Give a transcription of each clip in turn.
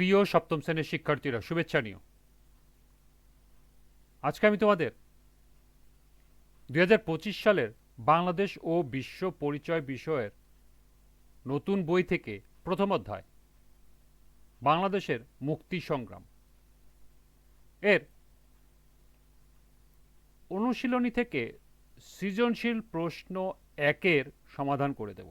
প্রিয় সপ্তম শ্রেণির শিক্ষার্থীরা, শুভেচ্ছা নিও। আজকে আমি তোমাদের দুই হাজার পঁচিশ সালের বাংলাদেশ ও বিশ্ব পরিচয় বিষয়ের নতুন বই থেকে প্রথম অধ্যায়, বাংলাদেশের মুক্তি সংগ্রাম। এর অনুশীলনী থেকে সৃজনশীল প্রশ্ন একের সমাধান করে দেব।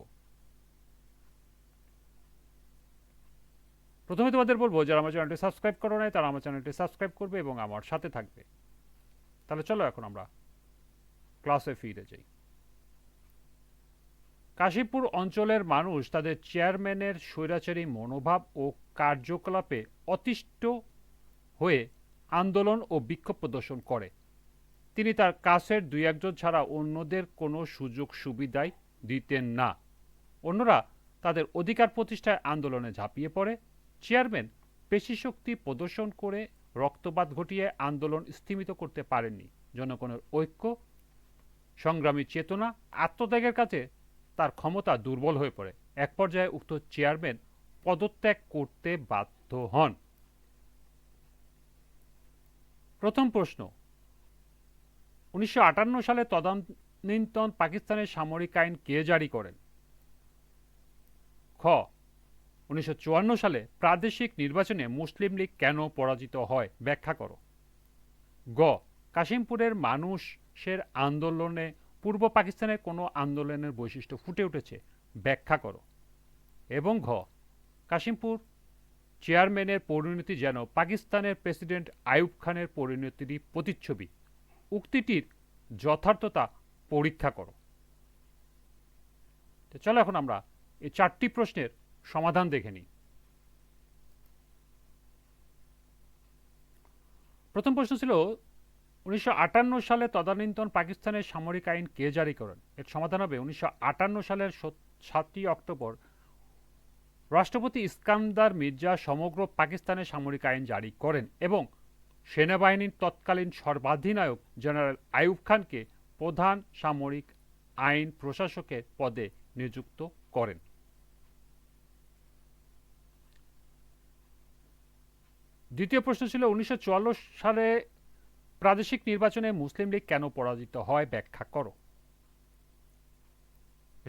প্রথমে তোমাদের বলব, যারা আমার চ্যানেলটি সাবস্ক্রাইব করো নাই, তারা আমার চ্যানেলটি সাবস্ক্রাইব করবে এবং আমার সাথে থাকবে। তাহলে চলো এখন আমরা ক্লাসে ফিরে যাই। কাশীপুর অঞ্চলের মানুষ তাদের চেয়ারম্যানের স্বৈরাচারী মনোভাব ও কার্যকলাপে অতিষ্ঠ হয়ে আন্দোলন ও বিক্ষোভ প্রদর্শন করে। তিনি তার কাছের দুই একজন ছাড়া অন্যদের কোনো সুযোগ সুবিধাই দিতেন না। অন্যরা তাদের অধিকার প্রতিষ্ঠায় আন্দোলনে ঝাঁপিয়ে পড়ে। চেয়ারম্যান পেশিশক্তি প্রদর্শন করে রক্তপাত ঘটিয়ে আন্দোলন স্থিমিত করতে পারেননি। জনগণের ঐক্য, সংগ্রামী চেতনা, আত্মত্যাগের কাছে তার ক্ষমতা দুর্বল হয়ে পড়ে। এক পর্যায়ে উক্ত চেয়ারম্যান পদত্যাগ করতে বাধ্য হন। প্রথম প্রশ্ন, উনিশশো আটান্ন সালে তদানীন্তন পাকিস্তানের সামরিক আইন কে জারি করেন? খ উনিশশো চুয়ান্ন সালে প্রাদেশিক নির্বাচনে মুসলিম লীগ কেন পরাজিত হয়? ব্যাখ্যা করো। গ, কাশিমপুরের মানুষের আন্দোলনে পূর্ব পাকিস্তানের কোনো আন্দোলনের বৈশিষ্ট্য ফুটে উঠেছে? ব্যাখ্যা করো। এবং ঘ, কাশিমপুর চেয়ারম্যানের পরিণতি যেন পাকিস্তানের প্রেসিডেন্ট আইয়ুব খানের পরিণতিরই প্রতিচ্ছবি। উক্তিটির যথার্থতা পরীক্ষা করো। তো চলো এখন আমরা এই চারটি প্রশ্নের সমাধান দেখে নিই। প্রথম প্রশ্ন ছিল, উনিশশো আটান্ন সালে তদানীন্তন পাকিস্তানের সামরিক আইন কে জারি করেন? এর সমাধান হবে উনিশশো আটান্ন সালের সাতই অক্টোবর। রাষ্ট্রপতি ইস্কান্দার মির্জা সমগ্র পাকিস্তানের সামরিক আইন জারি করেন এবং সেনাবাহিনীর তৎকালীন সর্বাধিনায়ক জেনারেল আইয়ুব খানকে প্রধান সামরিক আইন প্রশাসকের পদে নিযুক্ত করেন। দ্বিতীয় প্রশ্ন ছিল, উনিশশো সালে প্রাদেশিক নির্বাচনে মুসলিম লীগ কেন পরাজিত হয় ব্যাখ্যা করো।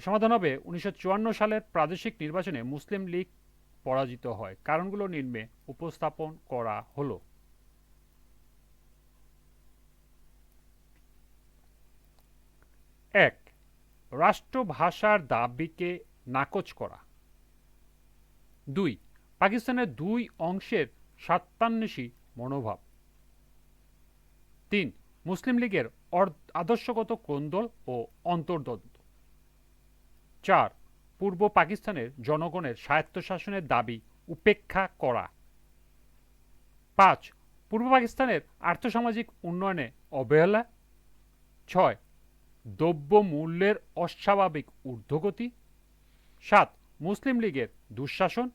সমাধান হবে, উনিশশো সালের প্রাদেশিক নির্বাচনে মুসলিম লীগ পরাজিত হয়। কারণগুলো নিম্নে উপস্থাপন করা হলো। এক, রাষ্ট্রভাষার দাবিকে নাকচ করা। দুই, পাকিস্তানের দুই অংশের স্বার্থান্বেষী মনোভাব। তিন, মুসলিম লীগের আদর্শগত কোন্দল ও অন্তর্দ্বন্দ্ব। চার, পূর্ব পাকিস্তানের জনগণের স্বায়ত্তশাসনের দাবি উপেক্ষা করা। পাঁচ, পূর্ব পাকিস্তানের আর্থসামাজিক উন্নয়নে অবহেলা। ছয়, দ্রব্য মূল্যের অস্বাভাবিক ঊর্ধ্বগতি। সাত, মুসলিম লীগের দুঃশাসন।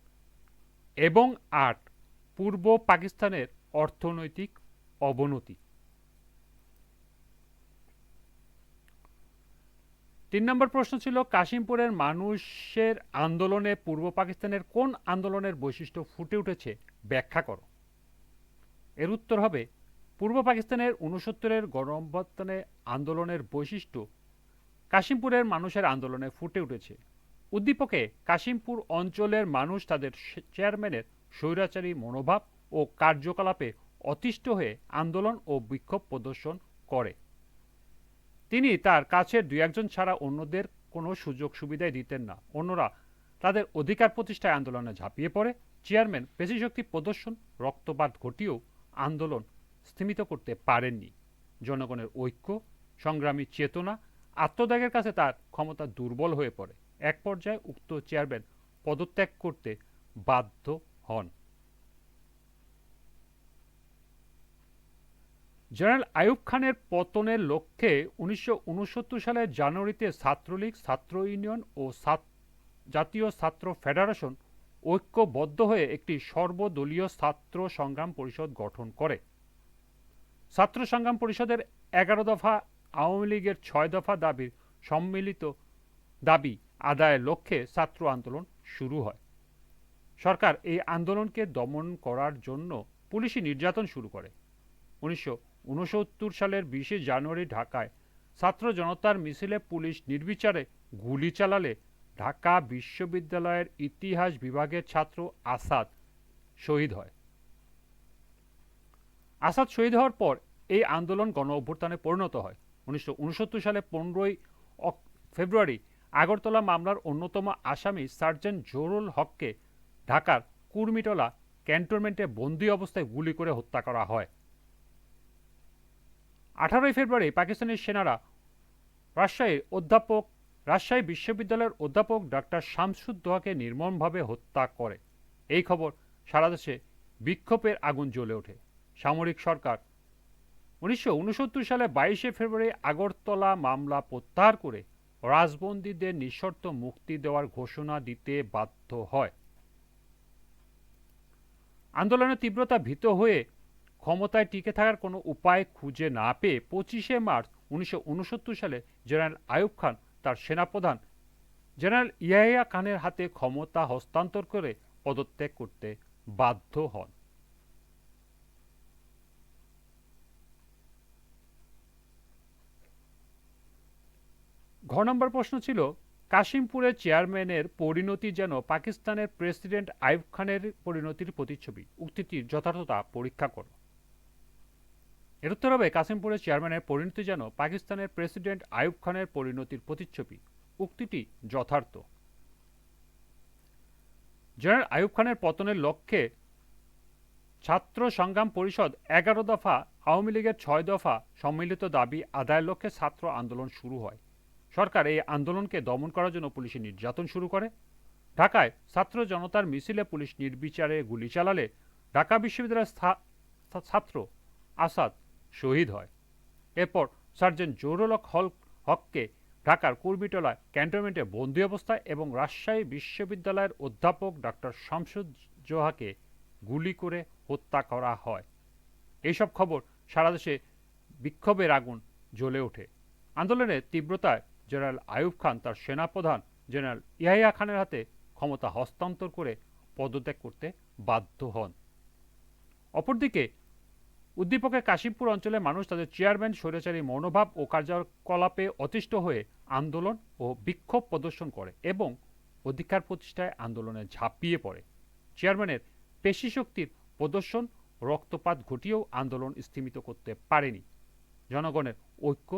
এবং আট পূর্ব পাকিস্তানের অর্থনৈতিক অবনতি। তিন নম্বর প্রশ্ন ছিল, কাশিমপুরের মানুষের আন্দোলনে পূর্ব পাকিস্তানের কোন আন্দোলনের বৈশিষ্ট্য ফুটে উঠেছে ব্যাখ্যা করো। এর উত্তর হবে, পূর্ব পাকিস্তানের উনসত্তরের গণঅভ্যুত্থানে আন্দোলনের বৈশিষ্ট্য কাশিমপুরের মানুষের আন্দোলনে ফুটে উঠেছে। উদ্দীপকে কাশিমপুর অঞ্চলের মানুষ তাদের চেয়ারম্যানের স্বৈরাচারী মনোভাব ও কার্যকলাপে অতিষ্ঠ হয়ে আন্দোলন ও বিক্ষোভ প্রদর্শন করে। তিনি তার কাছের দুই একজন ছাড়া অন্যদের কোনো সুযোগ সুবিধাই দিতেন না। অন্যরা তাদের অধিকার প্রতিষ্ঠায় আন্দোলনে ঝাঁপিয়ে পড়ে। চেয়ারম্যান পেশিশক্তি প্রদর্শন, রক্তপাত ঘটিয়েও আন্দোলন স্থিমিত করতে পারেননি। জনগণের ঐক্য, সংগ্রামী চেতনা, আত্মত্যাগের কাছে তার ক্ষমতা দুর্বল হয়ে পড়ে। এক পর্যায়ে উক্ত চেয়ারম্যান পদত্যাগ করতে বাধ্য হন। জেনারেল আইয়ুব খানের পতনের লক্ষ্যে উনিশশো সালের জানুয়ারিতে ছাত্রলীগ, ছাত্র ইউনিয়ন ও জাতীয় ছাত্র ফেডারেশন ঐক্যবদ্ধ হয়ে একটি সর্বদলীয় ছাত্র সংগ্রাম পরিষদ গঠন করে। ছাত্র সংগ্রাম পরিষদের এগারো দফা আওয়ামী লীগের ছয় দফা দাবির সম্মিলিত দাবি আদায়ের লক্ষ্যে ছাত্র আন্দোলন শুরু হয়। সরকার এই আন্দোলনকে দমন করার জন্য পুলিশি নির্যাতন শুরু করে। উনিশশো উনসত্তর সালের বিশে জানুয়ারি ঢাকায় ছাত্র জনতার মিছিলে পুলিশ নির্বিচারে গুলি চালালে ঢাকা বিশ্ববিদ্যালয়ের ইতিহাস বিভাগের ছাত্র আসাদ শহীদ হয়। আসাদ শহীদ হওয়ার পর এই আন্দোলন গণ অভ্যুত্থানে পরিণত হয়। উনিশশো উনসত্তর সালে পনেরোই ফেব্রুয়ারি আগরতলা মামলার অন্যতম আসামি সার্জেন্ট জোরুল হককে ঢাকার কুর্মিটলা ক্যান্টনমেন্টে বন্দি অবস্থায় গুলি করে হত্যা করা হয়। আঠারোই ফেব্রুয়ারি পাকিস্তানের সেনারা রাজশাহীর অধ্যাপক, রাজশাহী বিশ্ববিদ্যালয়ের অধ্যাপক ডাক্তার শামসুদ্দোহাকে নির্মমভাবে হত্যা করে। এই খবর সারা দেশে বিক্ষোভের আগুন জ্বলে ওঠে। সামরিক সরকার উনিশশো উনসত্তর সালে বাইশে ফেব্রুয়ারি আগরতলা মামলা প্রত্যাহার করে রাজবন্দীদের নিঃশর্ত মুক্তি দেওয়ার ঘোষণা দিতে বাধ্য হয়। আন্দোলনের তীব্রতা ভীত হয়ে ক্ষমতায় টিকে থাকার কোনো উপায় খুঁজে না পেয়ে পঁচিশে মার্চ উনিশশো উনসত্তর সালে জেনারেল আয়ুব খান তার সেনাপ্রধান জেনারেল ইয়াহিয়া খানের হাতে ক্ষমতা হস্তান্তর করে পদত্যাগ করতে বাধ্য হন। ঘ নম্বর প্রশ্ন ছিল কাশিমপুরের চেয়ারম্যানের পরিণতি যেন পাকিস্তানের প্রেসিডেন্ট আইব খানের পরিণতির প্রতিচ্ছবি। উক্তিটির যথার্থতা পরীক্ষা করো। এর উত্তর হবে, কাশিমপুরের চেয়ারম্যানের পরিণতি যেন পাকিস্তানের প্রেসিডেন্ট আইব খানের পরিণতির প্রতিচ্ছবি। উক্তিটি যথার্থ। জেনারেল আইব খানের পতনের লক্ষ্যে ছাত্র সংগ্রাম পরিষদ এগারো দফা, আওয়ামী লীগের ছয় দফা সম্মিলিত দাবি আদায়ের লক্ষ্যে ছাত্র আন্দোলন শুরু হয়। সরকার এই আন্দোলনকে দমন করার জন্য পুলিশের নির্যাতন শুরু করে। ঢাকায় ছাত্র জনতার মিছিলে পুলিশ নির্বিচারে গুলি চালালে ঢাকা বিশ্ববিদ্যালয়ের ছাত্র আসাদ শহীদ হয়। এরপর সার্জেন্ট জৌরলক হল, হককে ঢাকার কুর্বিটলা ক্যান্টনমেন্টে বন্দি অবস্থায় এবং রাজশাহী বিশ্ববিদ্যালয়ের অধ্যাপক ডক্টর শামসুদ জোহাকে গুলি করে হত্যা করা হয়। এইসব খবর সারা দেশে বিক্ষোভের আগুন জ্বলে ওঠে। আন্দোলনের তীব্রতায় জেনারেল আয়ুব খান তার সেনাপ্রধান, জেনারেল ইয়াহিয়া খানের হাতে ক্ষমতা হস্তান্তর করে পদত্যাগ করতে বাধ্য হন। অপরদিকে, উদ্দীপকের কাশিমপুর অঞ্চলের মানুষ তাদের চেয়ারম্যান, স্বৈরাচারী মনোভাব ও কার্যকলাপে অতিষ্ঠ হয়ে আন্দোলন ও বিক্ষোভ প্রদর্শন করে এবং অধিকার প্রতিষ্ঠায় আন্দোলনে ঝাঁপিয়ে পড়ে। চেয়ারম্যানের পেশি শক্তির প্রদর্শন, রক্তপাত ঘটিয়েও আন্দোলন স্থিমিত করতে পারেনি। জনগণের ঐক্য,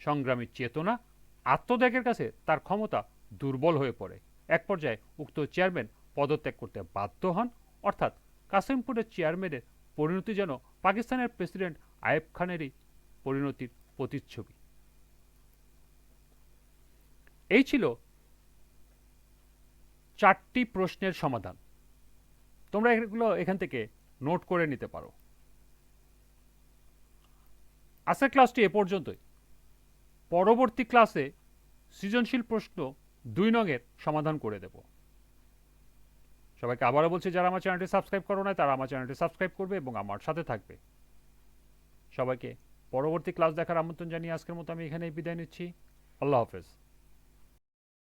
সংগ্রামী চেতনা আত্মত্যাগের কাছে তার ক্ষমতা দুর্বল হয়ে পড়ে। এক পর্যায়ে উক্ত চেয়ারম্যান পদত্যাগ করতে বাধ্য হন। অর্থাৎ কাসিমপুরের চেয়ারম্যানের পরিণতি যেন পাকিস্তানের প্রেসিডেন্ট আয়েব খানেরই পরিণতির প্রতিচ্ছবি। এই ছিল চারটি প্রশ্নের সমাধান। তোমরা এগুলো এখান থেকে নোট করে নিতে পারো। আজকের ক্লাসটি এ পর্যন্তই। পরবর্তী ক্লাসে সৃজনশীল প্রশ্ন দুই নঙের সমাধান করে দেব। সবাইকে আবারও বলছি, যারা আমার চ্যানেলটি সাবস্ক্রাইব করো না তারা আমার চ্যানেলটি সাবস্ক্রাইব করবে এবং আমার সাথে থাকবে। সবাইকে পরবর্তী ক্লাস দেখার আমন্ত্রণ জানিয়ে আজকের মতো আমি এখানেই বিদায় নিচ্ছি। আল্লাহ হাফেজ।